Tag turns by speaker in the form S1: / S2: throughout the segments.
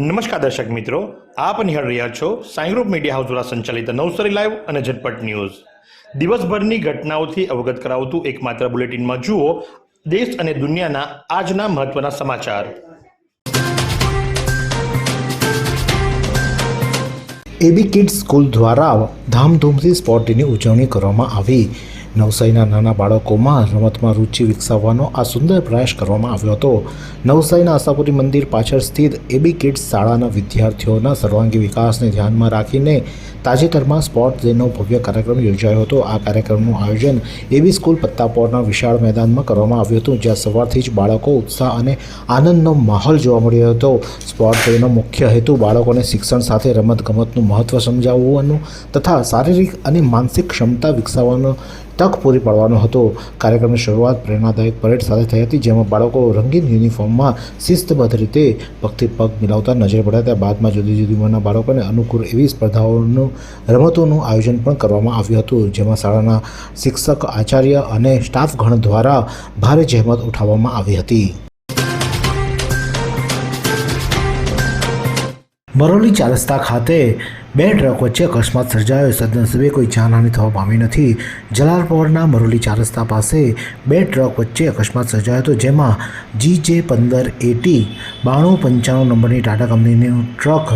S1: નમસ્કાર દર્શક મિત્રો, આપ નિહાળ રહ્યા છો સાઈ ગ્રુપ મીડિયા હાઉસ દ્વારા સંચાલિત નવસારી લાઈવ અને ઝટપટ ન્યૂઝ. દિવસભરની ઘટનાઓથી અવગત કરાવતું એકમાત્ર બુલેટિનમાં જુઓ, દેશ અને દુનિયાના આજના મહત્વના સમાચાર.
S2: એબી કિડ્સ સ્કૂલ દ્વારા ધામધૂમથી સ્પોર્ટ ડેની ઉજવણી કરવામાં આવી. નવસારીના નાના બાળકોમાં રમતમાં રુચિ વિકસાવવાનો આ સુંદર પ્રયાસ કરવામાં આવ્યો હતો. નવસારીના આશાપુરી મંદિર પાછળ સ્થિત એબી કિડ્સ શાળાના વિદ્યાર્થીઓના સર્વાંગી વિકાસને ધ્યાનમાં રાખીને તાજેતરમાં સ્પોર્ટ ડેનો ભવ્ય કાર્યક્રમ યોજાયો હતો. આ કાર્યક્રમનું આયોજન એબી સ્કૂલ પત્તાપોરના વિશાળ મેદાનમાં કરવામાં આવ્યું હતું, જ્યાં સવારથી જ બાળકો ઉત્સાહ અને આનંદનો માહોલ જોવા મળ્યો હતો. સ્પોર્ટ ડેનો મુખ્ય હેતુ બાળકોને શિક્ષણ સાથે રમતગમતનું મહત્ત્વ સમજાવવાનું તથા શારીરિક અને માનસિક ક્ષમતા વિકસાવવાનો તક પૂરી પાડવાનો હતો. કાર્યક્રમની શરૂઆત પ્રેરણાદાયક પરેડ સાથે થઈ હતી, જેમાં બાળકો રંગીન યુનિફોર્મમાં શિસ્તબદ્ધ રીતે પગથી પગ મિલાવતા નજરે પડ્યા હતા. બાદમાં જુદી જુદી ઉંમરના બાળકોને અનુકૂળ એવી સ્પર્ધાઓનું, રમતોનું આયોજન પણ કરવામાં આવ્યું હતું, જેમાં શાળાના શિક્ષક, આચાર્ય અને સ્ટાફગણ દ્વારા ભારે જહેમત ઉઠાવવામાં આવી હતી. મરોલી ચાર રસ્તા ખાતે બે ટ્રક વચ્ચે અકસ્માત સર્જાયો. સદનસીબે કોઈ જાનહાની થવા પામી નથી. જલાલપોરના મરોલી ચાર રસ્તા પાસે બે ટ્રક વચ્ચે અકસ્માત સર્જાયો હતો, જેમાં જી જે પંદર એટી બાણું પંચાણું નંબરની ટાટા કંપનીનું ટ્રક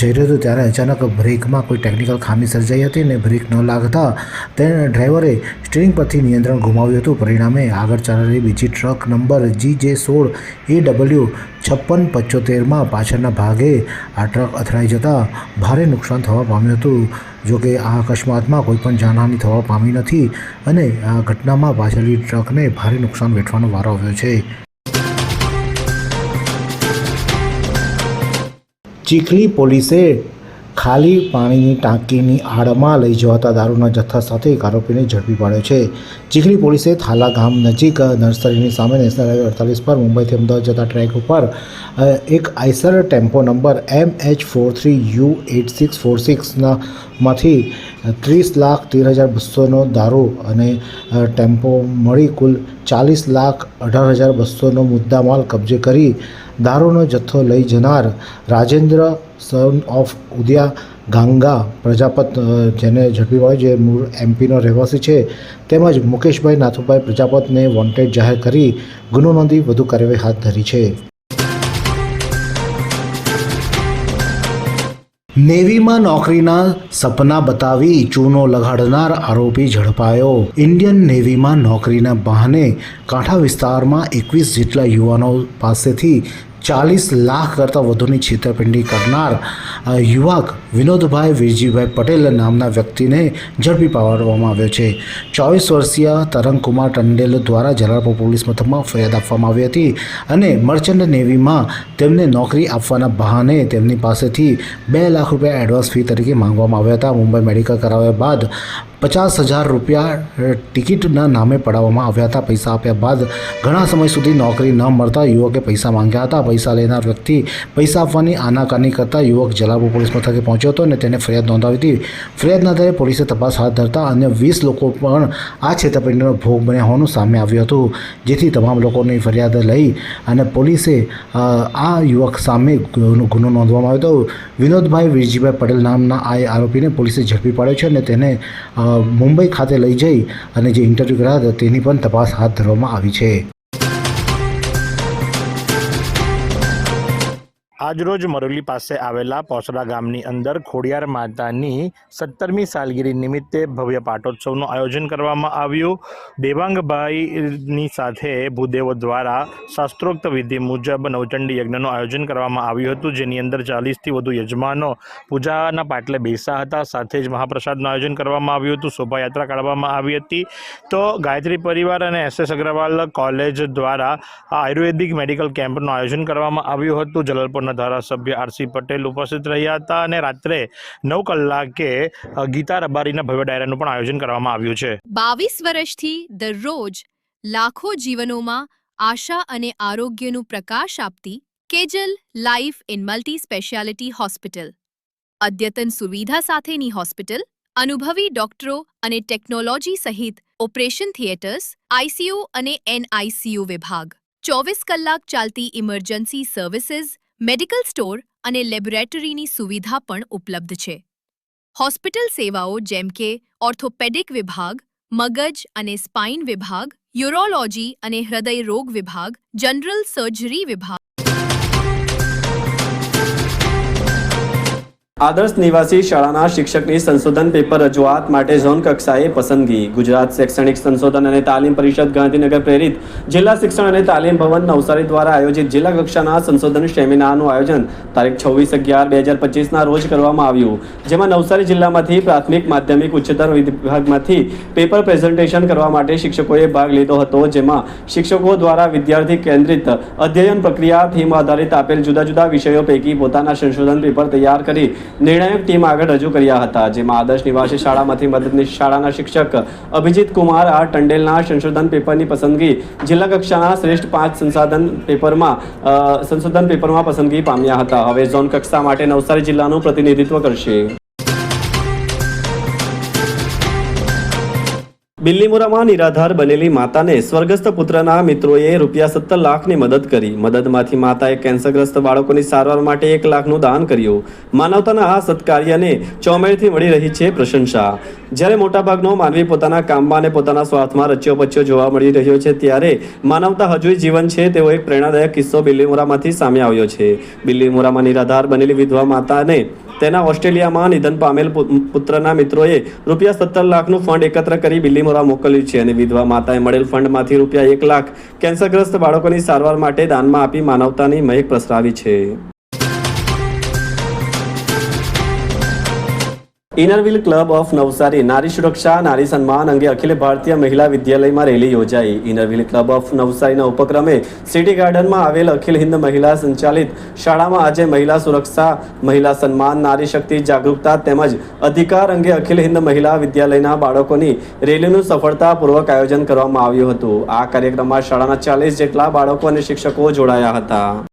S2: જઈ રહ્યું હતું. ત્યારે અચાનક બ્રેકમાં કોઈ ટેકનિકલ ખામી સર્જાઈ હતી અને બ્રેક ન લાગતા તેને ડ્રાઈવરે સ્ટીરિંગ પરથી નિયંત્રણ ગુમાવ્યું હતું. પરિણામે આગળ ચાલી રહી બીજી ટ્રક નંબર જી જે સોળ એ ડબલ્યુ છપ્પન પંચોતેરમાં પાછળના ભાગે આ ટ્રક અથડાઈ જતાં ભારે નુકસાન થવા પામ્યું હતું. જોકે આ અકસ્માતમાં કોઈ પણ જાનહાની થવા પામી નથી અને આ ઘટનામાં પાછળની ટ્રકને ભારે નુકસાન વેઠવાનો વારો આવ્યો છે. ચીખલી પોલીસે ખાલી પાણીની ટાંકીની આડમાં લઈ જવાતા દારૂના જથ્થા સાથે એક આરોપીને ઝડપી પાડ્યો છે. ચીખલી પોલીસે થાલા ગામ નજીક નર્સરીની સામે નેશનલ હાઈવે અડતાલીસ પર મુંબઈથી અમદાવાદ જતા ટ્રેક ઉપર એક Eicher tempo number M H four three U eight six four સિક્સના માંથી ત્રીસ લાખ તેર હજાર બસોનો દારૂ અને ટેમ્પો મળી કુલ ચાલીસ લાખ અઢાર હજાર બસોનો મુદ્દામાલ કબજે કરી દારૂનો જથ્થો લઈ જનાર રાજેન્દ્ર સન ઓફ ઉદિયા ગાંગા પ્રજાપત જેને ઝડપી પાડ્યો જે મૂળ એમપીનો રહેવાસી છે, તેમજ મુકેશભાઈ નાથુભાઈ પ્રજાપતને વોન્ટેડ જાહેર કરી ગુનો નોંધી વધુ કાર્યવાહી હાથ ધરી છે. નેવીમાં નોકરીના સપના બતાવી ચૂનો લગાડનાર આરોપી ઝડપાયો. ઇન્ડિયન નેવીમાં નોકરીના બહાને કાંઠા વિસ્તારમાં એકવીસ જેટલા યુવાનો પાસેથી ચાલીસ લાખ કરતાં વધુની છેતરપિંડી કરનાર યુવક વિનોદભાઈ વીરજીભાઈ પટેલ નામના વ્યક્તિને ઝડપી પાડવામાં આવ્યો છે. ચોવીસ વર્ષીય તરંગકુમાર ટંડેલ દ્વારા જલાલપુર પોલીસ મથકમાં ફરિયાદ આપવામાં આવી હતી અને મર્ચન્ટ નેવીમાં તેમને નોકરી આપવાના બહાને તેમની પાસેથી બે લાખ રૂપિયા એડવાન્સ ફી તરીકે માંગવામાં આવ્યા હતા. મુંબઈ મેડિકલ કરાવ્યા બાદ પચાસ હજાર રૂપિયા ટિકિટના નામે પડાવવામાં આવ્યા હતા. પૈસા આપ્યા બાદ ઘણા સમય સુધી નોકરી ન મળતા યુવકે પૈસા માંગ્યા હતા. પૈસા લેનાર વ્યક્તિ પૈસા આપવાની આનાકાની કરતા યુવક જલાબુ પોલીસ મથકે પહોંચ્યો હતો અને તેને ફરિયાદ નોંધાવી હતી. ફરિયાદના આધારે પોલીસે તપાસ હાથ ધરતા અન્ય વીસ લોકો પણ આ છેતરપિંડીનો ભોગ બન્યા હોવાનું સામે આવ્યું હતું, જેથી તમામ લોકોની ફરિયાદ લઈ અને પોલીસે આ યુવક સામે ગુનો નોંધવામાં આવ્યો હતો. વિનોદભાઈ વીરજીભાઈ પટેલ નામના આ આરોપીને પોલીસે ઝડપી પાડ્યો છે અને તેને મુંબઈ ખાતે લઈ જઈ અને જે ઇન્ટરવ્યૂ કરાયા હતા તેની પણ તપાસ હાથ ધરવામાં આવી છે.
S1: આજરોજ મરોલી પાસે આવેલા પોસડા ગામની અંદર ખોડિયાર માતાની સત્તરમી સાલગીરી નિમિત્તે ભવ્ય પાટોત્સવનું આયોજન કરવામાં આવ્યું. દેવાંગભાઈની સાથે ભૂદેવો દ્વારા શાસ્ત્રોક્ત વિધિ મુજબ નવચંડી યજ્ઞનું આયોજન કરવામાં આવ્યું હતું, જેની અંદર ચાલીસથી વધુ યજમાનો પૂજાના પાટલે બેસા હતા. સાથે જ મહાપ્રસાદનું આયોજન કરવામાં આવ્યું હતું, શોભાયાત્રા કાઢવામાં આવી હતી. તો ગાયત્રી પરિવાર અને એસ એસ અગ્રવાલ કોલેજ દ્વારા આયુર્વેદિક મેડિકલ કેમ્પનું આયોજન કરવામાં આવ્યું હતું. જલાલપુરના ધારાસભ્ય આરસી પટેલ ઉપસ્થિત રહ્યા હતા અને રાત્રે નવ કલાકે ગીતા રબારીના ભવ્ય ડાયરાનું પણ આયોજન કરવામાં આવ્યું છે.
S3: બાવીસ વર્ષથી દરરોજ લાખો જીવનોમાં આશા અને આરોગ્યનું પ્રકાશ આપતી Kejal life in multi speciality hospital, અદ્યતન સુવિધા સાથેની હોસ્પિટલ, અનુભવી ડોક્ટરો અને ટેકનોલોજી સહિત ઓપરેશન થિયેટર્સ આઈસીયુ અને એનઆઈસીયુ વિભાગ. ચોવીસ કલાક ચાલતી ઇમરજન્સી સર્વિસીસ મેડિકલ સ્ટોર અને લેબોરેટરીની સુવિધા પણ ઉપલબ્ધ છે. હોસ્પિટલ સેવાઓ જેમ કે ઓર્થોપેડિક વિભાગ, મગજ અને સ્પાઇન વિભાગ, યુરોલોજી અને હૃદય રોગ વિભાગ, જનરલ સર્જરી વિભાગ
S4: આદર્શ નિવાસી શાળાના શિક્ષકની સંશોધન પેપર રજૂઆત માટે ઝોન કક્ષાએ પસંદગી. ગુજરાત શૈક્ષણિક સંશોધન અને તાલીમ પરિષદ ગાંધીનગર પ્રેરિત જિલ્લા શિક્ષણ અને તાલીમ ભવન નવસારી દ્વારા આયોજિત જિલ્લા કક્ષાના સંશોધન સેમિનારનું આયોજન તારીખ છવ્વીસ અગિયાર બે હજાર પચીસના રોજ કરવામાં આવ્યું. જેમાં નવસારી જિલ્લામાંથી પ્રાથમિક, માધ્યમિક, ઉચ્ચતર વિભાગમાંથી પેપર પ્રેઝન્ટેશન કરવા માટે શિક્ષકોએ ભાગ લીધો હતો. જેમાં શિક્ષકો દ્વારા વિદ્યાર્થી કેન્દ્રિત અધ્યયન પ્રક્રિયા, થીમ આધારિત આપેલ જુદા જુદા વિષયો પૈકી પોતાના સંશોધન પેપર તૈયાર કરી નિર્ણાયક ટીમ આગળ રજૂ કર્યા હતા, જેમાં આદર્શ નિવાસી શાળામાંથી મદદનીશ શાળાના શિક્ષક અભિજીત કુમાર, આર ટંડેલના સંશોધન પેપરની પસંદગી, જિલ્લા કક્ષાના શ્રેષ્ઠ પાંચ સંસાધન પેપરમાં સંશોધન પેપરમાં પસંદગી પામ્યા હતા. હવે ઝોન કક્ષા માટે નવસારી જિલ્લાનું પ્રતિનિધિત્વ કરશે. બિલ્લીમોરામાં નિરાધાર બનેલી માતાને સ્વર્ગસ્થ પુત્રના મિત્રોએ રૂપિયા સત્તર લાખની મદદ કરી. મદદમાંથી માતાએ કેન્સરગ્રસ્ત બાળકોની સારવાર માટે એક લાખનું દાન કર્યું. માનવતાના આ સત્કાર્યને ચોમેળથી મળી રહી છે પ્રશંસા. જ્યારે મોટાભાગનો માનવી પોતાના કામમાં અને પોતાના સ્વાર્થમાં રચ્યો પચ્યો જોવા મળી રહ્યો છે, ત્યારે માનવતા હજુય જીવન છે તેવો એક પ્રેરણાદાયક કિસ્સો બિલ્લીમોરામાંથી સામે આવ્યો છે. બિલ્લીમોરામાં નિરાધાર બનેલી વિધવા માતાને તેના ઓસ્ટ્રેલિયામાં નિધન પામેલ પુત્રના મિત્રોએ રૂપિયા સત્તર લાખનું ફંડ એકત્ર કરી બિલ્લીમોરા મોકલ્યું છે અને વિધવા માતાએ મળેલ ફંડમાંથી રૂપિયા એક લાખ કેન્સરગ્રસ્ત બાળકોની સારવાર માટે દાનમાં આપી માનવતાની મહેક પ્રસરાવી છે. ઇનરવિલ ક્લબ ઓફ નવસારી નારી સુરક્ષા, નારી સન્માન અંગે અખિલ ભારતીય મહિલા વિદ્યાલયમાં રેલી યોજાઈ. ઇનરવિલ ક્લબ ઓફ નવસારીના ઉપક્રમે સિટી ગાર્ડનમાં આવેલ અખિલ હિન્દ મહિલા સંચાલિત શાળામાં આજે મહિલા સુરક્ષા, મહિલા સન્માન, નારી શક્તિ, જાગૃતતા તેમજ અધિકાર અંગે અખિલ હિન્દ મહિલા વિદ્યાલયના બાળકોની રેલીનું સફળતાપૂર્વક આયોજન કરવામાં આવ્યું હતું. આ કાર્યક્રમમાં શાળાના ચાલીસ જેટલા બાળકો અને શિક્ષકો જોડાયા હતા.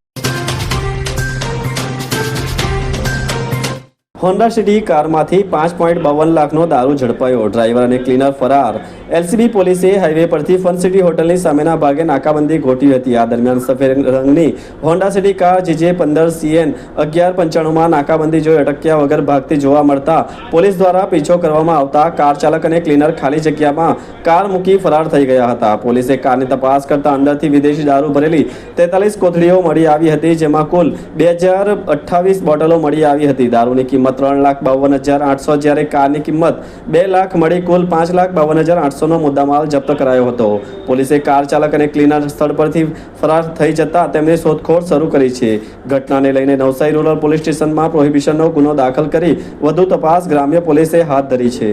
S4: હોન્ડા સિટી કારમાંથી પાંચ પોઈન્ટ બાવન લાખનો દારૂ ઝડપાયો. ડ્રાઈવર અને ક્લીનર ફરાર. એલસીબી પોલીસે હાઈવે પરથી ફન સિટી હોટલની સામેના ભાગે નાકાબંધી ગોઠવી હતી. આ દરમિયાન સફેદ રંગની હોન્ડા સિટી કાર જીજે પંદર સીએન અગિયાર પંચાણુંમાં નાકાબંધી જોઈ અટક્યા વગર ભાગતી જોવા મળતા પોલીસ દ્વારા પીછો કરવામાં આવતા કાર ચાલક અને ક્લીનર ખાલી જગ્યામાં કાર મૂકી ફરાર થઈ ગયા હતા. પોલીસે કારની તપાસ કરતા અંદરથી વિદેશી દારૂ ભરેલી તેતાલીસ કોથળીઓ મળી આવી હતી, જેમાં કુલ બે હજાર અઠ્ઠાવીસ બોટલો મળી આવી હતી. દારૂની કિંમત ત્રણ લાખ બાવન હજાર આઠસો જ્યારે કારની કિંમત બે લાખ મળી કુલ પાંચ લાખ બાવન હજાર આઠસોનો મુદ્દામાલ જપ્ત કરાયો હતો. પોલીસે કાર ચાલક અને ક્લીનર સ્થળ પરથી ફરાર થઈ જતા તેમની શોધખોળ શરૂ કરી છે. ઘટનાને લઈને નવસારી રૂરલ પોલીસ સ્ટેશનમાં પ્રોહિબિશનનો ગુનો દાખલ કરી વધુ તપાસ ગ્રામ્ય પોલીસે હાથ ધરી છે.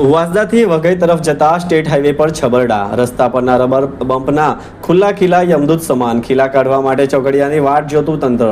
S4: વાંસદાથી વઘઈ તરફ જતા સ્ટેટ હાઈવે પર છબરડા. રસ્તા પરના રબર બમ્પના ખુલ્લા ખીલા યમદૂત સમાન. ખીલા કાઢવા માટે ચોકડિયાની વાટ જોતું તંત્ર.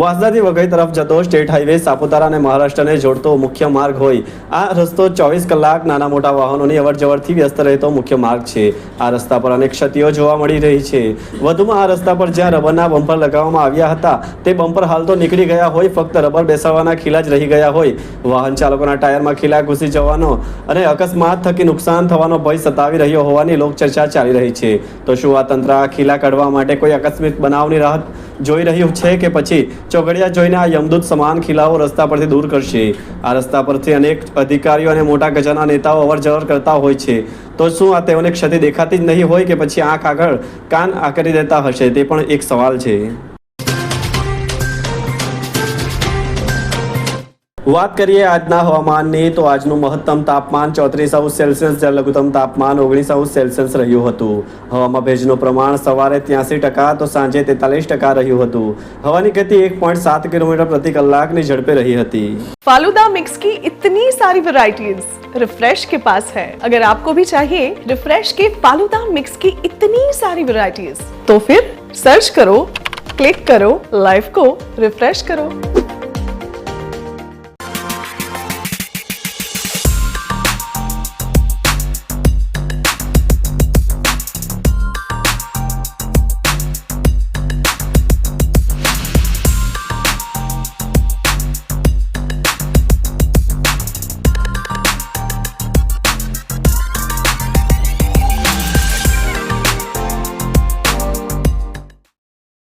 S4: વાંસદાથી વઘઈ તરફ જતો સ્ટેટ હાઈવે સાપુતારા અને મહારાષ્ટ્રને જોડતો મુખ્ય માર્ગ હોય. આ રસ્તો ચોવીસ કલાક નાના મોટા વાહનોની અવરજવરથી વ્યસ્ત રહેતો મુખ્ય માર્ગ છે. આ રસ્તા પર અનેક ક્ષતિઓ જોવા મળી રહી છે. વધુમાં આ રસ્તા પર જ્યાં રબરના બમ્પર લગાવવામાં આવ્યા હતા, તે બમ્પર હાલ તો નીકળી ગયા હોય, ફક્ત રબર બેસાડવાના ખીલા જ રહી ગયા હોય. વાહન ચાલકોના ટાયરમાં ખીલા ઘૂસી જવાનો અને અકસ્માત થકી નુકસાન થવાનો ભય સતાવી રહ્યો હોવાની લોકચર્ચા ચાલી રહી છે. તો શું આ તંત્ર ખીલા કાઢવા માટે કોઈ આકસ્મિક બનાવની રાહત જોઈ રહ્યું છે કે પછી ચોગડિયા જોઈને આ યમદૂત સમાન ખીલાઓ રસ્તા પરથી દૂર કરશે? આ રસ્તા પરથી અનેક અધિકારીઓ અને મોટા ગજાના નેતાઓ અવરજવર કરતા હોય છે. તો શું આ તેઓને ક્ષતિ દેખાતી જ નહીં હોય કે પછી આંખ આગળ કાન આકરી દેતા હશે? તે પણ એક સવાલ છે. વાત કરીએ આજના હવામાનની તો આજનું મહત્તમ તાપમાન ચોત્રીસ અંશ સેલ્સિયસ જ્યારે લઘુત્તમ તાપમાન ઓગણીસ અંશ સેલ્સિયસ રહ્યું હતું હવામાં ભેજનું પ્રમાણ સવારે ત્યાસી ટકા તો સાંજે તેતાલીસ ટકા રહ્યું હતું હવાની ગતિ એક પોઈન્ટ સાત કિલોમીટર પ્રતિ કલાકની ઝડપે રહી હતી
S5: फालूदा मिक्स की इतनी सारी वैरायटीज रिफ्रेश के पास है अगर आपको भी चाहिए रिफ्रेश के फालूदा मिक्स की इतनी सारी वैरायटीज तो फिर सर्च करो क्लिक करो लाइफ को रिफ्रेश करो